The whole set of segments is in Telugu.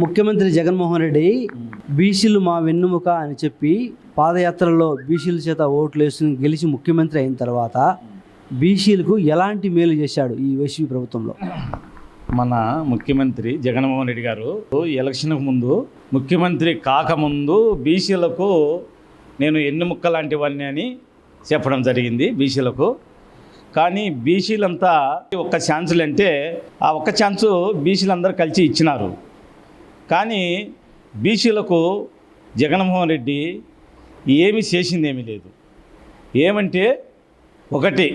ముఖ్యమంత్రి జగన్మోహన్ రెడ్డి బీసీలు మా వెన్నుముక అని చెప్పి పాదయాత్రలో బీసీల చేత ఓట్లు వేసుకుని గెలిచి ముఖ్యమంత్రి అయిన తర్వాత బీసీలకు ఎలాంటి మేలు చేశాడు ఈ వైసీపీ ప్రభుత్వంలో? మన ముఖ్యమంత్రి జగన్మోహన్ రెడ్డి గారు ఎలక్షన్కు ముందు ముఖ్యమంత్రి కాకముందు బీసీలకు నేను ఎన్ని ముక్క లాంటివన్నీ అని చెప్పడం జరిగింది బీసీలకు. కానీ బీసీలంతా ఒక్క ఛాన్సులు అంటే ఆ ఒక్క ఛాన్సు బీసీలందరూ కలిసి ఇచ్చినారు. కానీ బీసీలకు జగన్మోహన్ రెడ్డి ఏమి చేసింది ఏమీ లేదు. ఏమంటే ఒకటి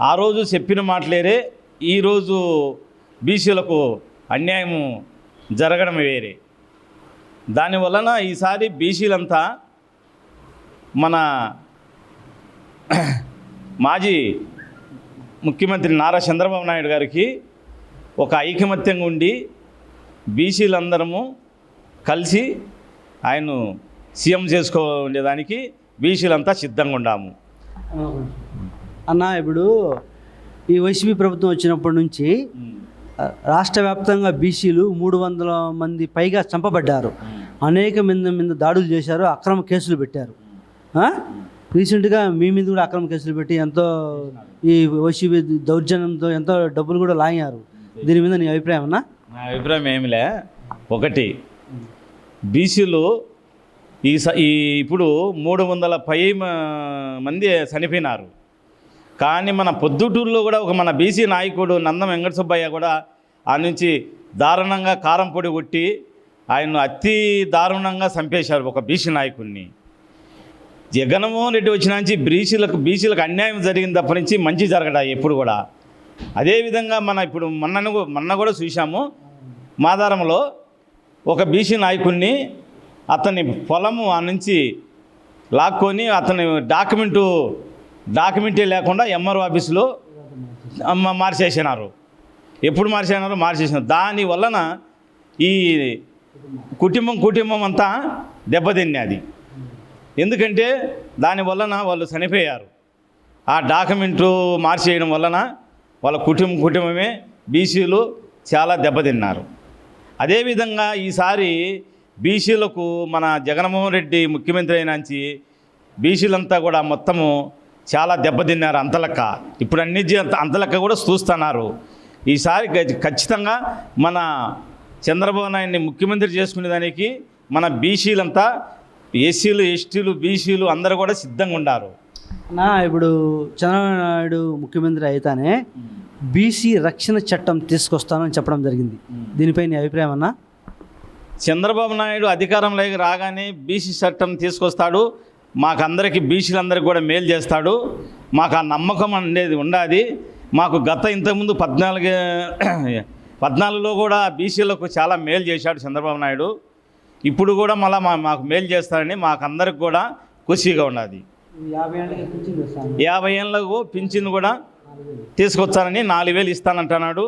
ఆ రోజు చెప్పిన మాటలేరే ఈరోజు బీసీలకు అన్యాయం జరగడం వేరే. దానివలన ఈసారి బీసీలంతా మన మాజీ ముఖ్యమంత్రి నారా చంద్రబాబు నాయుడు గారికి ఒక ఐకమత్యంగా ఉండి బీసీలందరము కలిసి ఆయన సీఎం చేసుకోండేదానికి బీసీలంతా సిద్ధంగా ఉండాము. అన్న ఇప్పుడు ఈ వైసీపీ ప్రభుత్వం వచ్చినప్పటి నుంచి రాష్ట్ర వ్యాప్తంగా బీసీలు మూడు వందల మంది పైగా చంపబడ్డారు. అనేక మంది మీద దాడులు చేశారు అక్రమ కేసులు పెట్టారు? రీసెంట్గా మీ మీద కూడా అక్రమ కేసులు పెట్టి ఎంతో ఈ వైసీపీ దౌర్జన్యంతో ఎంతో డబ్బులు కూడా లాగారు. దీని మీద నీ అభిప్రాయం అన్నా? నా అభిప్రాయం ఏమిలే? ఒకటి బీసీలు ఈ స ఈ ఇప్పుడు మూడు వందల పై మ- మంది చనిపోయినారు. కానీ మన పొద్దుటూరులో కూడా ఒక మన బీసీ నాయకుడు నందం వెంకట సుబ్బయ్య కూడా ఆ నుంచి దారుణంగా కారం పొడి కొట్టి ఆయన అతి దారుణంగా చంపేశారు ఒక బీసీ నాయకుడిని జగన్మోహన్ రెడ్డి వచ్చిన నుంచి బీసీలకు బీసీలకు అన్యాయం జరిగిన తప్ప నుంచి మంచి జరగడా ఎప్పుడు కూడా? అదేవిధంగా మన ఇప్పుడు మొన్నను మొన్న కూడా చూసాము మాదారంలో ఒక బీసీ నాయకుడిని అతని పొలము ఆ నుంచి లాక్కొని అతని డాక్యుమెంటు డాక్యుమెంటే లేకుండా ఎంఆర్ఓ ఆఫీసులో మార్చేసినారు. ఎప్పుడు మార్చేసినారు మార్చేసినారు. దాని వలన ఈ కుటుంబం కుటుంబం అంతా దెబ్బతిన్నది. ఎందుకంటే దాని వలన వాళ్ళు చనిపోయారు. ఆ డాక్యుమెంటు మార్చేయడం వలన వాళ్ళ కుటుంబ కుటుంబమే బీసీలు చాలా దెబ్బతిన్నారు. అదేవిధంగా ఈసారి బీసీలకు మన జగన్మోహన్ రెడ్డి ముఖ్యమంత్రి అయినాంచి బీసీలంతా కూడా మొత్తము చాలా దెబ్బతిన్నారు అంతలక్క. ఇప్పుడు అన్ని జీ- అంతలక్క కూడా చూస్తున్నారు. ఈసారి ఖచ్చితంగా మన చంద్రబాబు నాయుడిని ముఖ్యమంత్రి చేసుకునేదానికి మన బీసీలంతా ఎస్సీలు ఎస్టీలు బీసీలు అందరూ కూడా సిద్ధంగా ఉన్నారు నా ఇప్పుడు చంద్రబాబు నాయుడు ముఖ్యమంత్రి అయితేనే బీసీ రక్షణ చట్టం తీసుకొస్తానని చెప్పడం జరిగింది. దీనిపై నీ అభిప్రాయం అన్నా? చంద్రబాబు నాయుడు అధికారంలోకి రాగానే బీసీ చట్టం తీసుకొస్తాడు. మాకందరికి బీసీలందరికీ కూడా మేలు చేస్తాడు. మాకు ఆ నమ్మకం అనేది ఉండాది. మాకు గత ఇంతకుముందు పద్నాలుగు పద్నాలుగులో కూడా బీసీలకు చాలా మేలు చేశాడు చంద్రబాబు నాయుడు. ఇప్పుడు కూడా మళ్ళీ మా మాకు మేలు చేస్తాడని మాకందరికి కూడా ఖుషిగా ఉన్నది యాభై ఏళ్ళకి పింఛన్ కూడా తీసుకొచ్చానని నాలుగు వేలు ఇస్తానంటున్నాడు.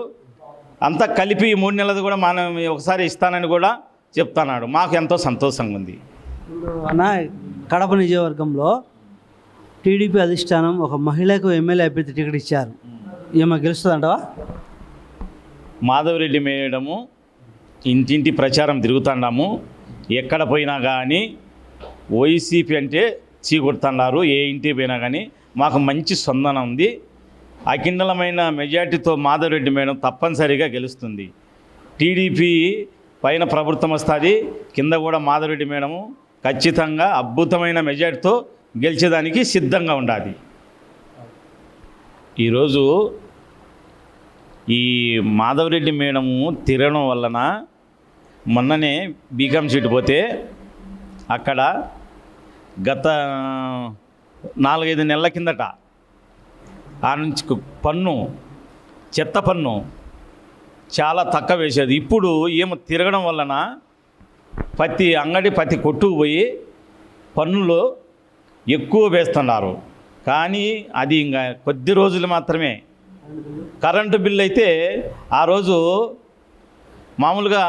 అంతా కలిపి మూడు నెలలు కూడా మనం ఒకసారి ఇస్తానని కూడా చెప్తున్నాడు. మాకు ఎంతో సంతోషంగా ఉంది. అన్న కడప నియోజకవర్గంలో టీడీపీ అధిష్టానం ఒక మహిళకు ఎమ్మెల్యే అభ్యర్థి టికెట్ ఇచ్చారు. ఏమో గెలుస్తుందంటవా? మాధవరెడ్డి మేయడము ఇంటింటి ప్రచారం తిరుగుతున్నాము ఎక్కడ పోయినా కానీ వైసీపీ అంటే చీకొడుతున్నారు ఏ ఇంటికి పోయినా కానీ మాకు మంచి స్పందన ఉంది. అఖిండలమైన మెజార్టీతో మాధవరెడ్డి మేడం తప్పనిసరిగా గెలుస్తుంది. టీడీపీ పైన ప్రభుత్వం వస్తుంది కింద కూడా మాధవరెడ్డి మేడము ఖచ్చితంగా అద్భుతమైన మెజార్టీతో గెలిచేదానికి సిద్ధంగా ఉండాలి ఈరోజు ఈ మాధవరెడ్డి మేడము తిరగడం వలన మొన్ననే బీకామ్ సీట్ పోతే అక్కడ గత నాలుగైదు నెలల కిందట ఆ నుంచి పన్ను చెత్త పన్ను చాలా తక్కువ వేసేది. ఇప్పుడు ఏమో తిరగడం వలన ప్రతి అంగడి ప్రతి కొట్టుకు పోయి పన్నులు ఎక్కువ వేస్తున్నారు. కానీ అది ఇంకా కొద్ది రోజులు మాత్రమే. కరెంటు బిల్ అయితే ఆ రోజు మామూలుగా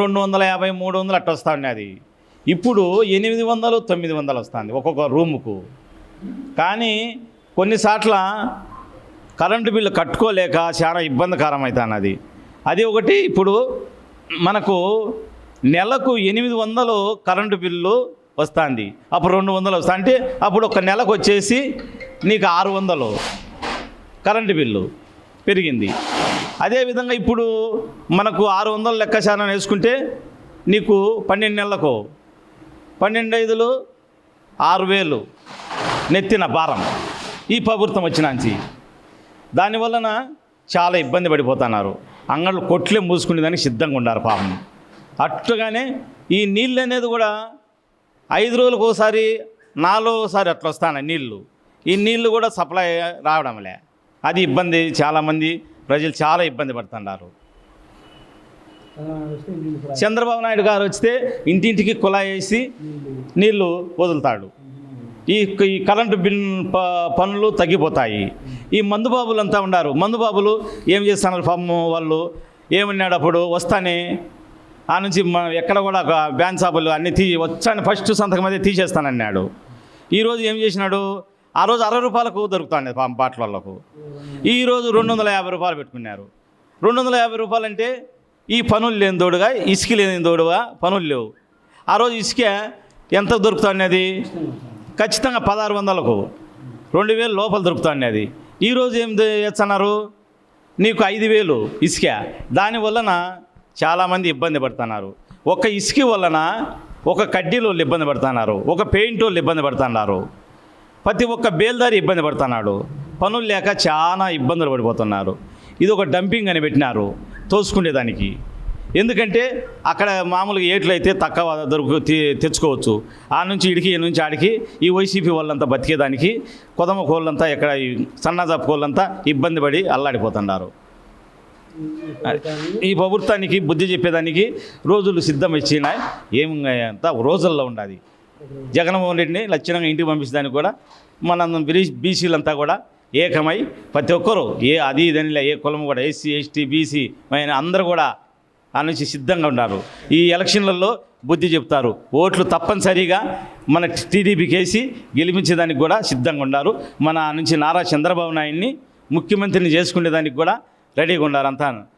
రెండు వందల యాభై మూడు వందలు అట్ట వస్తూ ఉన్నది ఇప్పుడు ఎనిమిది వందలు తొమ్మిది వందలు వస్తుంది ఒక్కొక్క రూముకు. కానీ కొన్నిసార్ల కరెంటు బిల్లు కట్టుకోలేక చాలా ఇబ్బందికరం అవుతున్నది అది ఒకటి ఇప్పుడు మనకు నెలకు ఎనిమిది వందలు కరెంటు బిల్లు వస్తుంది. అప్పుడు రెండు వందలు వస్తా అంటే అప్పుడు ఒక నెలకు వచ్చేసి నీకు ఆరు వందలు కరెంటు బిల్లు పెరిగింది. అదేవిధంగా ఇప్పుడు మనకు ఆరు వందల లెక్కశానం వేసుకుంటే నీకు పన్నెండు నెలలకు పన్నెండు ఐదులు ఆరు వేలు నెత్తిన భారం. ఈ ప్రభుత్వం వచ్చినాంచి దానివలన చాలా ఇబ్బంది పడిపోతున్నారు. అంగళ్ళు కొట్లే మూసుకునేదానికి సిద్ధంగా ఉన్నారు పాపం. అట్టుగానే ఈ నీళ్ళు అనేది కూడా ఐదు రోజులకు ఒకసారి నాలుగోసారి అట్లా వస్తాను నీళ్ళు. ఈ నీళ్ళు కూడా సప్లై రావడంలే. అది ఇబ్బంది చాలామంది ప్రజలు చాలా ఇబ్బంది పడుతున్నారు. చంద్రబాబు నాయుడు గారు వస్తే ఇంటింటికి కుళాయి వేసి నీళ్ళు వదులుతాడు. ఈ ఈ కరెంటు బిల్ ప పనులు తగ్గిపోతాయి. ఈ మందుబాబులు అంతా ఉన్నారు. మందుబాబులు ఏం చేస్తున్నారు పాపం వాళ్ళు? ఏమన్నాడు అప్పుడు వస్తానే? ఆ నుంచి ఎక్కడ కూడా ఒక బ్యాన్ షాపులు అన్నీ తీ వచ్చాను ఫస్ట్ సంతకం అయితే తీసేస్తానన్నాడు. ఈరోజు ఏం చేసినాడు? ఆ రోజు అరవై రూపాయలకు దొరుకుతాండి పాపం బాటలకు ఈరోజు రెండు వందల యాభై రూపాయలు పెట్టుకున్నారు. రెండు వందల యాభై రూపాయలు అంటే ఈ పనులు లేని తోడుగా ఇసుక లేని తోడుగా పనులు లేవు. ఆ రోజు ఇసుక ఎంత దొరుకుతుంది ఖచ్చితంగా పదహారు వందలకు. రెండు వేలు లోపల దొరుకుతుంది అది. ఈరోజు ఏం చేస్తున్నారు? నీకు ఐదు వేలు ఇసుక. దాని వలన చాలామంది ఇబ్బంది పడుతున్నారు. ఒక ఇసుక వలన ఒక కడ్డీలు వాళ్ళు ఇబ్బంది పడుతున్నారు. ఒక పెయింట్ వాళ్ళు ఇబ్బంది పడుతున్నారు. ప్రతి ఒక్క బేల్దారి ఇబ్బంది పడుతున్నాడు. పనులు లేక చాలా ఇబ్బందులు పడిపోతున్నారు. ఇది ఒక డంపింగ్ అని పెట్టినారు. తోసుకునేదానికి. ఎందుకంటే అక్కడ మామూలుగా ఏట్లయితే తక్కువ దొరుకు తెచ్చుకోవచ్చు. ఆ నుంచి ఇడికి ఈ నుంచి ఆడికి ఈ వైసీపీ వాళ్ళంతా బతికేదానికి కొదమ కోళ్ళంతా ఎక్కడ ఈ సన్నజాపు కోళ్ళంతా ఇబ్బంది పడి అల్లాడిపోతున్నారు. ఈ ప్రభుత్వానికి బుద్ధి చెప్పేదానికి రోజులు సిద్ధం ఇచ్చినాయి ఏం అంతా రోజుల్లో ఉండాలి జగన్మోహన్ రెడ్డిని లక్షణంగా ఇంటికి పంపించడానికి కూడా మన బీసీలంతా కూడా ఏకమై ప్రతి ఒక్కరు ఏ అది ఇదని ఏ కులం కూడా ఎస్సీ ఎస్టీ బీసీ అయిన అందరూ కూడా ఆ నుంచి సిద్ధంగా ఉన్నారు. ఈ ఎలక్షన్లలో బుద్ధి చెప్తారు. ఓట్లు తప్పనిసరిగా మన టీడీపీకి వేసి గెలిపించేదానికి కూడా సిద్ధంగా ఉన్నారు. మన నుంచి నారా చంద్రబాబు నాయుడిని ముఖ్యమంత్రిని చేసుకునేదానికి కూడా రెడీగా ఉన్నారు అంతా.